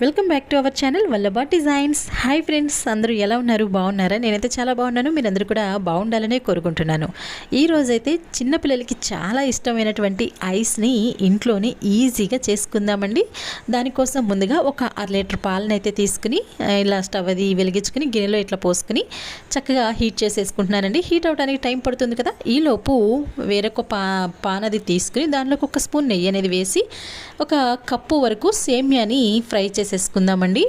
Welcome back to our channel Vallabha designs hi friends అందరూ ఎలా ఉన్నారు? బాగున్నారా? నేనైతే చాలా బాగున్నాను. మీరందరూ కూడా బాగుండాలనే కోరుకుంటున్నాను. ఈ రోజైతే చిన్నపిల్లలకి చాలా ఇష్టమైనటువంటి ఐస్ని ఇంట్లోనే ఈజీగా చేసుకుందామండి. దానికోసం ముందుగా ఒక అర లీటర్ పాలను అయితే తీసుకుని ఇలా స్టవ్ అది వెలిగించుకుని గిన్నెలో ఇట్లా పోసుకుని చక్కగా హీట్ చేసేసుకుంటున్నానండి. హీట్ అవడానికి టైం పడుతుంది కదా? ఈలోపు వేరొక పా పాన్ అది తీసుకుని దానిలోకి ఒక స్పూన్ నెయ్యి అనేది వేసి ఒక కప్పు వరకు సేమ్యాని ఫ్రై చేసేసుకుందామండి.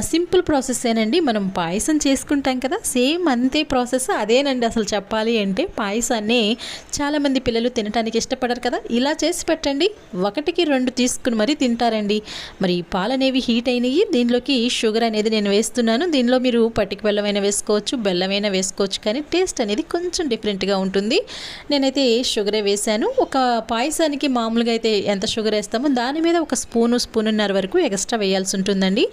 సింపుల్ ప్రాసెస్సేనండి మనం పాయసం చేసుకుంటాం కదా సేమ్ అంతే ప్రాసెస్ అదేనండి అసలు చెప్పాలి అంటే పాయసాన్ని చాలామంది పిల్లలు తినడానికి ఇష్టపడరు కదా. ఇలా చేసి పెట్టండి. ఒకటికి రెండు తీసుకుని మరీ తింటారండి. మరి పాలు అనేవి హీట్ అయినాయి. దీనిలోకి షుగర్ అనేది నేను వేస్తున్నాను. దీనిలో మీరు పట్టిక బెల్లమైనా వేసుకోవచ్చు బెల్లమైనా వేసుకోవచ్చు కానీ టేస్ట్ అనేది కొంచెం డిఫరెంట్గా ఉంటుంది. నేనైతే షుగరే వేశాను. ఒక పాయసానికి మామూలుగా అయితే ఎంత షుగర్ వేస్తామో దాని మీద ఒక స్పూను స్పూనున్నర వరకు ఎక్స్ట్రా వేయాల్సి ఉంటుందండి.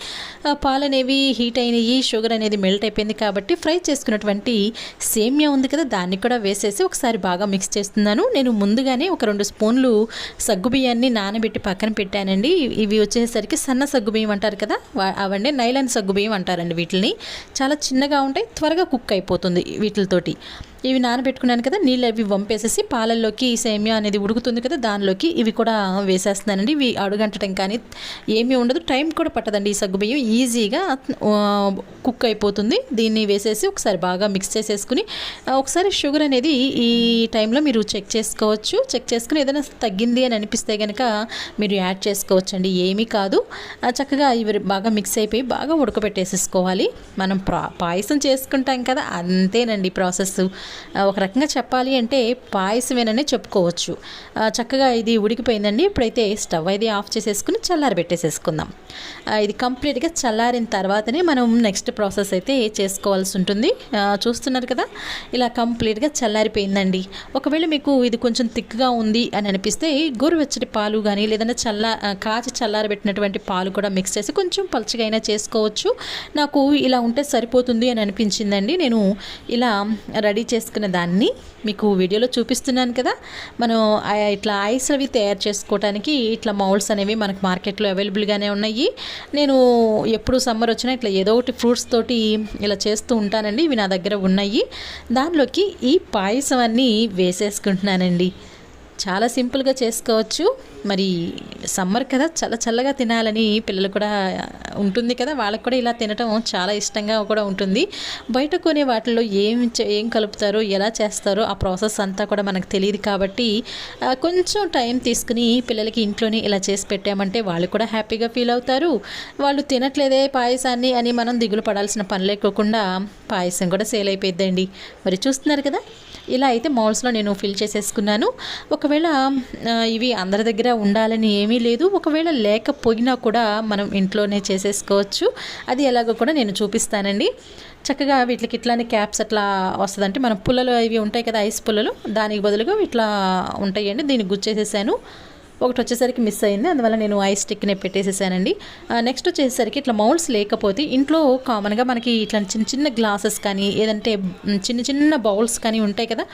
పాలు అనేవి హీట్ అయినాయి షుగర్ అనేది మెల్ట్ అయిపోయింది కాబట్టి ఫ్రై చేసుకున్నటువంటి సేమియా ఉంది కదా దాన్ని కూడా వేసేసి ఒకసారి బాగా మిక్స్ చేస్తున్నాను. నేను ముందుగానే ఒక రెండు స్పూన్లు సగ్గుబియ్యాన్ని నానబెట్టి పక్కన పెట్టానండి. ఇవి వచ్చేసరికి సన్న సగ్గుబియ్యం అంటారు కదా అవండి నైలాన్ సగ్గుబియ్యం అంటారండి వీటిని చాలా చిన్నగా ఉంటాయి త్వరగా కుక్ అయిపోతుంది వీటితోటి ఇవి నానబెట్టుకున్నాను కదా నీళ్ళు అవి వంపేసేసి పాలల్లోకి సేమియా అనేది ఉడుకుతుంది కదా దానిలోకి ఇవి కూడా వేసేస్తున్నానండి. ఇవి అడుగంటటం కానీ ఏమీ ఉండదు. టైం కూడా పట్టదండి ఈ సగ్గుబియ్యం. ఈజీగా కుక్ అయిపోతుంది. దీన్ని వేసేసి ఒకసారి బాగా మిక్స్ చేసేసుకుని ఒకసారి షుగర్ అనేది ఈ టైంలో మీరు చెక్ చేసుకోవచ్చు. చెక్ చేసుకుని ఏదైనా తగ్గింది అని అనిపిస్తే కనుక మీరు యాడ్ చేసుకోవచ్చండి. ఏమీ కాదు. చక్కగా ఇవి బాగా మిక్స్ అయిపోయి బాగా ఉడకబెట్టేసేసుకోవాలి. మనం ప్రా పాయసం చేసుకుంటాం కదా అంతేనండి ప్రాసెస్ ఒక రకంగా చెప్పాలి అంటే పాయసమేననే చెప్పుకోవచ్చు. చక్కగా ఇది ఉడికిపోయిందండి. ఇప్పుడైతే స్టవ్ అయితే ఆఫ్ చేసేసుకుని చల్లారి పెట్టేసేసుకుందాం. ఇది కంప్లీట్గా చల్లారిన తర్వాతనే మనం నెక్స్ట్ ప్రాసెస్ అయితే చేసుకోవాల్సి ఉంటుంది. చూస్తున్నారు కదా? ఇలా కంప్లీట్గా చల్లారిపోయిందండి. ఒకవేళ మీకు ఇది కొంచెం థిక్గా ఉంది అని అనిపిస్తే గోరువెచ్చటి పాలు కానీ లేదంటే చల్ల కాచి కాచి చల్లారబెట్టినటువంటి పాలు కూడా మిక్స్ చేసి కొంచెం పలుచగా అయినా చేసుకోవచ్చు. నాకు ఇలా ఉంటే సరిపోతుంది అని అనిపించిందండి. నేను ఇలా రెడీ చేసి చేసుకున్న దాన్ని మీకు వీడియోలో చూపిస్తున్నాను కదా. మనం ఇట్లా ఐస్ అవి తయారు చేసుకోవడానికి ఇట్లా మౌల్డ్స్ అనేవి మనకు మార్కెట్లో అవైలబుల్గానే ఉన్నాయి. నేను ఎప్పుడు సమ్మర్ వచ్చినా ఇట్లా ఏదో ఒకటి ఫ్రూట్స్ తోటి ఇలా చేస్తూ ఉంటానండి. ఇవి నా దగ్గర ఉన్నాయి. దానిలోకి ఈ పాయసం అన్నీ వేసేసుకుంటున్నానండి. చాలా సింపుల్గా చేసుకోవచ్చు. మరి సమ్మర్ కదా చల్ల చల్లగా తినాలని పిల్లలు కూడా ఉంటుంది కదా వాళ్ళకి కూడా ఇలా తినటం చాలా ఇష్టంగా కూడా ఉంటుంది. బయట కొనే వాటిల్లో ఏం చే- ఏం కలుపుతారో ఎలా చేస్తారో ఆ ప్రాసెస్ అంతా కూడా మనకు తెలియదు కాబట్టి కొంచెం టైం తీసుకుని పిల్లలకి ఇంట్లోనే ఇలా చేసి పెట్టామంటే వాళ్ళు కూడా హ్యాపీగా ఫీల్ అవుతారు. వాళ్ళు తినట్లేదే పాయసాన్ని అని మనం దిగులు పడాల్సిన పని లేకోకుండా పాయసం కూడా సేల్ అయిపోద్దండి మరి చూస్తున్నారు కదా? ఇలా అయితే మాల్స్లో నేను ఫిల్ చేసేసుకున్నాను. ఒకవేళ ఇవి అందరి దగ్గర ఉండాలని ఏమీ లేదు. ఒకవేళ లేకపోయినా కూడా మనం ఇంట్లోనే చేసేసుకోవచ్చు. అది ఎలాగో కూడా నేను చూపిస్తానండి. చక్కగా వీటికి ఇట్లానే క్యాప్స్ అట్లా వస్తుందంటే మనం పుల్లలు ఇవి ఉంటాయి కదా ఐస్ పుల్లలు దానికి బదులుగా ఇట్లా ఉంటాయండి. దీన్ని గుచ్చేసేసాను. ఒకటి వచ్చేసరికి మిస్ అయింది. అందువల్ల నేను ఐస్ స్టిక్ని పెట్టేసేసానండి. నెక్స్ట్ వచ్చేసరికి ఇట్లా మౌల్డ్స్ లేకపోతే ఇంట్లో కామన్గా మనకి ఇట్లా చిన్న చిన్న గ్లాసెస్ కానీ ఏదంటే చిన్న చిన్న బౌల్స్ కానీ ఉంటాయి కదా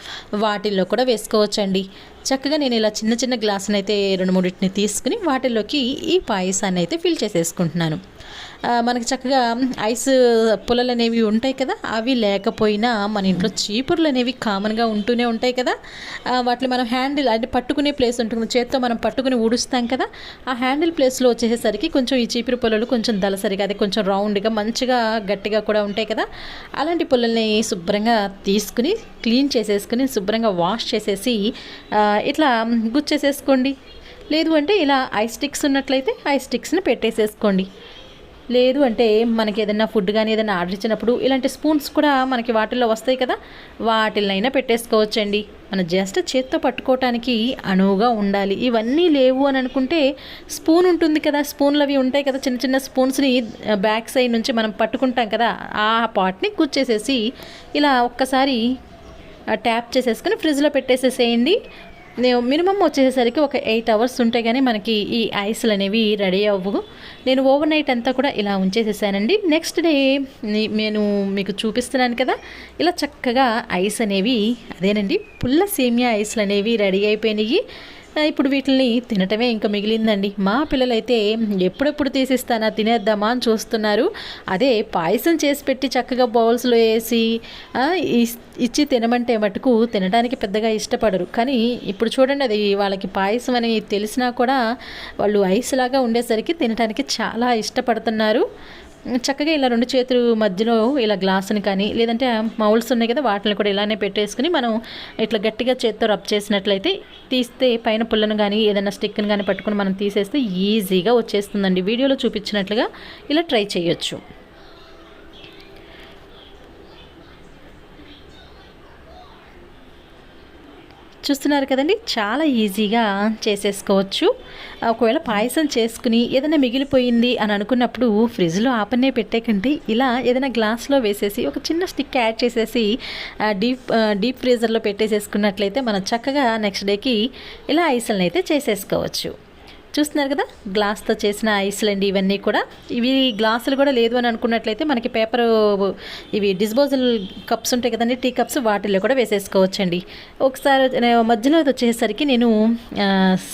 వాటిల్లో కూడా వేసుకోవచ్చండి. చక్కగా నేను ఇలా చిన్న చిన్న గ్లాసునైతే రెండు మూడింటిని తీసుకుని వాటిల్లోకి ఈ పాయసాన్ని అయితే ఫిల్ చేసేసుకుంటున్నాను. మనకి చక్కగా ఐస్ పుల్లలు అనేవి ఉంటాయి కదా అవి లేకపోయినా మన ఇంట్లో చీపుర్లు అనేవి కామన్గా ఉంటూనే ఉంటాయి కదా. వాటిని మనం హ్యాండిల్ అంటే పట్టుకునే ప్లేస్ ఉంటుంది చేత్తో మనం పట్టుకుని ఊడుస్తాం కదా. ఆ హ్యాండిల్ ప్లేస్లో వచ్చేసరికి కొంచెం ఈ చీపురు పుల్లలు కొంచెం దలసరిగా అదే కొంచెం రౌండ్గా మంచిగా గట్టిగా కూడా ఉంటాయి కదా. అలాంటి పుల్లల్ని శుభ్రంగా తీసుకుని క్లీన్ చేసేసుకుని శుభ్రంగా వాష్ చేసేసి ఇట్లా గుచ్చేసేసుకోండి. లేదు అంటే ఇలా ఐస్ స్టిక్స్ ఉన్నట్లయితే ఐ స్టిక్స్ని పెట్టేసేసుకోండి. లేదు అంటే మనకి ఏదైనా ఫుడ్ కానీ ఏదైనా ఆర్డర్ ఇచ్చినప్పుడు ఇలాంటి స్పూన్స్ కూడా మనకి వాటిల్లో వస్తాయి కదా వాటిల్నైనా పెట్టేసుకోవచ్చండి. మన జస్ట్ చేత్తో పట్టుకోవటానికి అనువుగా ఉండాలి. ఇవన్నీ లేవు అని అనుకుంటే స్పూన్ ఉంటుంది కదా స్పూన్లు అవి ఉంటాయి కదా చిన్న చిన్న స్పూన్స్ని బ్యాక్ సైడ్ నుంచి మనం పట్టుకుంటాం కదా ఆ పాట్ని గుచ్చేసేసి ఇలా ఒక్కసారి ట్యాప్ చేసేసుకొని ఫ్రిడ్జ్లో పెట్టేసేసేయండి. మినిమం వచ్చేసరికి ఒక ఎయిట్ అవర్స్ ఉంటే కానీ మనకి ఈ ఐస్లు అనేవి రెడీ అవ్వవు నేను ఓవర్ నైట్ అంతా కూడా ఇలా ఉంచేసేసానండి. నెక్స్ట్ డే నేను మీకు చూపిస్తున్నాను కదా ఇలా చక్కగా ఐస్ అనేవి అదేనండి పుల్ల సేమియా ఐస్లు అనేవి రెడీ అయిపోయినాయి ఇప్పుడు వీటిని తినటమే ఇంకా మిగిలిందండి. మా పిల్లలైతే ఎప్పుడెప్పుడు తీసిస్తానా తినేద్దామా అని చూస్తున్నారు. అదే పాయసం చేసి పెట్టి చక్కగా బౌల్స్లో వేసి ఇచ్చి తినమంటే మటుకు తినడానికి పెద్దగా ఇష్టపడరు. కానీ ఇప్పుడు చూడండి అది వాళ్ళకి పాయసం అని తెలిసినా కూడా వాళ్ళు ఐస్ లాగా ఉండేసరికి తినడానికి చాలా ఇష్టపడుతున్నారు. చక్కగా ఇలా రెండు చేతులు మధ్యలో ఇలా గ్లాసుని కానీ లేదంటే మౌల్స్ ఉన్నాయి కదా వాటిని కూడా ఇలానే పెట్టేసుకుని మనం ఇట్లా గట్టిగా చేత్తో రబ్ చేసినట్లయితే తీస్తే పైన పుల్లను కానీ ఏదైనా స్టిక్ని కానీ పట్టుకొని మనం తీసేస్తే ఈజీగా వచ్చేస్తుందండి. వీడియోలో చూపించినట్లుగా ఇలా ట్రై చేయొచ్చు. చూస్తున్నారు కదండి చాలా ఈజీగా చేసేసుకోవచ్చు. ఒకవేళ పాయసం చేసుకుని ఏదైనా మిగిలిపోయింది అని అనుకున్నప్పుడు ఫ్రిడ్జ్లో ఆపనే పెట్టేకంటే ఇలా ఏదైనా గ్లాస్లో వేసేసి ఒక చిన్న స్టిక్ యాడ్ చేసేసి డీప్ డీప్ ఫ్రీజర్లో పెట్టేసేసుకున్నట్లయితే మనం చక్కగా నెక్స్ట్ డేకి ఇలా ఐసల్ని అయితే చేసేసుకోవచ్చు. చూస్తున్నారు కదా? గ్లాస్తో చేసిన ఐస్లు అండి ఇవన్నీ కూడా. ఇవి గ్లాసులు కూడా లేదు అని అనుకున్నట్లయితే మనకి పేపర్ ఇవి డిస్పోజల్ కప్స్ ఉంటాయి కదండి టీ కప్స్ వాటిల్లో కూడా వేసేసుకోవచ్చండి. ఒకసారి మధ్యలో అది వచ్చేసరికి నేను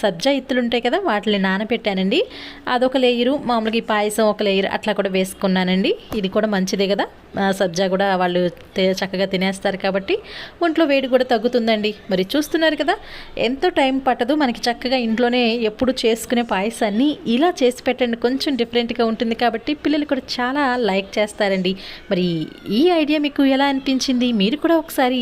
సబ్జా ఇత్తులు ఉంటాయి కదా వాటిని నానబెట్టానండి. అదొక లేయరు మామూలుగా ఈ పాయసం ఒక లేయర్ అట్లా కూడా వేసుకున్నానండి. ఇది కూడా మంచిదే కదా. సబ్జా కూడా వాళ్ళు చక్కగా తినేస్తారు కాబట్టి ఒంట్లో వేడి కూడా తగ్గుతుందండి. మరి చూస్తున్నారు కదా ఎంతో టైం పట్టదు. మనకి చక్కగా ఇంట్లోనే ఎప్పుడు చేసుకునే పాయసాన్ని ఇలా చేసి పెట్టండి. కొంచెం డిఫరెంట్గా ఉంటుంది కాబట్టి పిల్లలు కూడా చాలా లైక్ చేస్తారండి. మరి ఈ ఐడియా మీకు ఎలా అనిపించింది? మీరు కూడా ఒకసారి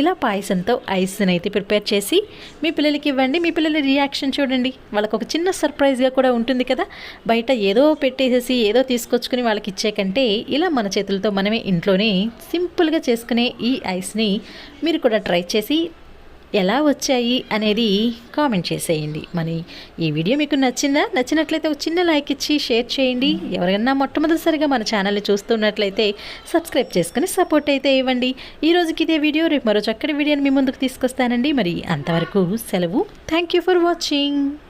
ఇలా పాయసంతో ఐస్ని అయితే ప్రిపేర్ చేసి మీ పిల్లలకి ఇవ్వండి. మీ పిల్లల రియాక్షన్ చూడండి. వాళ్ళకు ఒక చిన్న సర్ప్రైజ్గా కూడా ఉంటుంది కదా. బయట ఏదో పెట్టేసేసి ఏదో తీసుకొచ్చుకుని వాళ్ళకి ఇచ్చే కంటే ఇలా మన చేతులతో మనమే ఇంట్లోనే సింపుల్గా చేసుకునే ఈ ఐస్ని మీరు కూడా ట్రై చేసి ఎలా వచ్చాయి అనేది కామెంట్ చేసేయండి. మరి ఈ వీడియో మీకు నచ్చిందా? నచ్చినట్లయితే ఒక చిన్న లైక్ ఇచ్చి షేర్ చేయండి. ఎవరైనా మొట్టమొదటిసారిగా మన ఛానల్ని చూస్తున్నట్లయితే సబ్స్క్రైబ్ చేసుకుని సపోర్ట్ అయితే ఇవ్వండి. ఈ రోజుకి ఇదే వీడియో రేపు మరో చక్కటి వీడియోని మీ ముందుకు తీసుకొస్తానండి. మరి అంతవరకు సెలవు. Thank you for watching